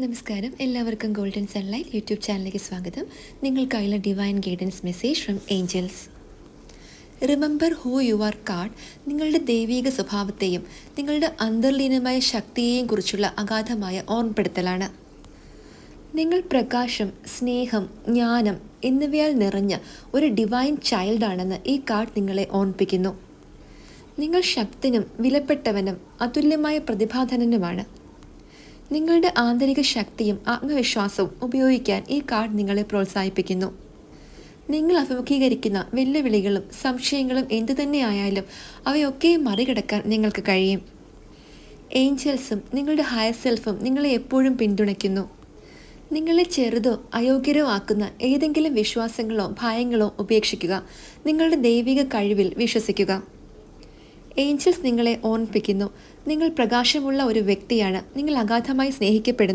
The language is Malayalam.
നമസ്കാരം. എല്ലാവർക്കും ഗോൾഡൻ സൺലൈറ്റ് യൂട്യൂബ് ചാനലിലേക്ക് സ്വാഗതം. നിങ്ങൾക്കായുള്ള divine guidance message from angels remember who you are card നിങ്ങളുടെ ദൈവീക സ്വഭാവത്തെയും നിങ്ങളുടെ അന്തർലീനമായ ശക്തിയെയും കുറിച്ചുള്ള അഗാധമായ ഓർമ്മപ്പെടുത്തലാണ്. നിങ്ങൾ പ്രകാശം സ്നേഹം ജ്ഞാനം എന്നിവയാൽ നിറഞ്ഞ ഒരു ഡിവൈൻ ചൈൽഡാണെന്ന് ഈ കാർഡ് നിങ്ങളെ ഓർമ്മിപ്പിക്കുന്നു. നിങ്ങൾ ശക്തനും വിലപ്പെട്ടവനും അതുല്യമായ പ്രതിഭാധനനുമാണ്. നിങ്ങളുടെ ആന്തരിക ശക്തിയും ആത്മവിശ്വാസവും ഉപയോഗിക്കാൻ ഈ കാർഡ് നിങ്ങളെ പ്രോത്സാഹിപ്പിക്കുന്നു. നിങ്ങൾ അഭിമുഖീകരിക്കുന്ന വെല്ലുവിളികളും സംശയങ്ങളും എന്തു തന്നെയായാലും അവയൊക്കെ മറികടക്കാൻ നിങ്ങൾക്ക് കഴിയും. ഏഞ്ചൽസും നിങ്ങളുടെ ഹയർ സെൽഫും നിങ്ങളെ എപ്പോഴും പിന്തുണയ്ക്കുന്നു. നിങ്ങളെ ചെറുതോ അയോഗ്യരോ ആക്കുന്ന ഏതെങ്കിലും വിശ്വാസങ്ങളോ ഭയങ്ങളോ ഉപേക്ഷിക്കുക. നിങ്ങളുടെ ദൈവിക കഴിവിൽ വിശ്വസിക്കുക. ഏഞ്ചൽസ് നിങ്ങളെ ഓർമ്മിപ്പിക്കുന്നു. നിങ്ങൾ പ്രകാശമുള്ള ഒരു വ്യക്തിയാണ്. നിങ്ങൾ അഗാധമായി സ്നേഹിക്കപ്പെടുന്നു.